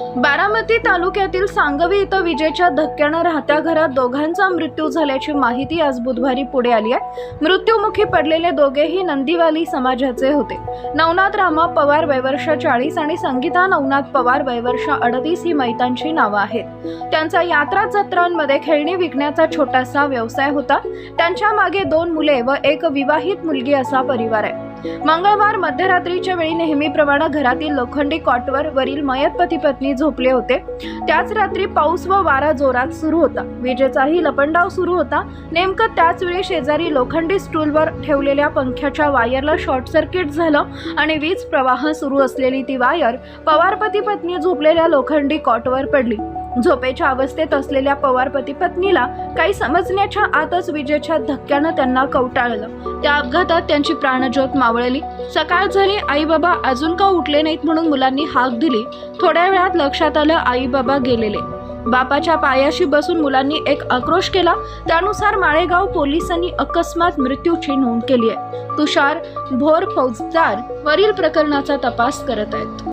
बारामती तालुक्यातील सांगवी इथं विजेच्या धक्क्यानं राहत्या घरात दोघांचा मृत्यू झाल्याची माहिती आज बुधवारी पुढे आली आहे. मृत्यूमुखी पडलेले दोघेही नंदीवाली समाजाचे होते. नवनाथ रामा पवार वयवर्ष चाळीस आणि संगीता नवनाथ पवार वयवर्ष अडतीस ही मैतांची नावं आहेत. त्यांचा यात्रा जत्रांमध्ये खेळणी विकण्याचा छोटासा व्यवसाय होता. त्यांच्या मागे दोन मुले व एक विवाहित मुलगी असा परिवार आहे. मंगळवार मध्यरात्रीच्या वेळी नेहमीप्रमाणे घरातील लोखंडी कॉटवर वरील मयत पती पत्नी झोपले होते. त्याच रात्री पाऊस व वारा जोरात सुरू होता. विजेचाही लपंडाव सुरू होता. नेमकं त्याच वेळी शेजारी लोखंडी स्टूलवर ठेवलेल्या पंख्याच्या वायरला शॉर्ट सर्किट झालं आणि वीज प्रवाह सुरू असलेली ती वायर पवार पती पत्नी झोपलेल्या लोखंडी कॉटवर पडली. झोपेच्या अवस्थेत असलेल्या पवारपती पत्नीला काही समजण्याच्या आतच विजेच्या धक्क्यानं त्यांना कवटाळलं. त्या अपघातात त्यांची प्राणज्योत मावळली. सकाळ झाली आई बाबा अजून का उठले नाहीत म्हणून मुलांनी हाक दिली. थोड्या वेळात लक्षात आलं आई बाबा गेलेले. बापाच्या पायाशी बसून मुलांनी एक आक्रोश केला. त्यानुसार माळेगाव पोलिसांनी अकस्मात मृत्यूची नोंद केली आहे. तुषार भोर फौजदार वरील प्रकरणाचा तपास करत आहेत.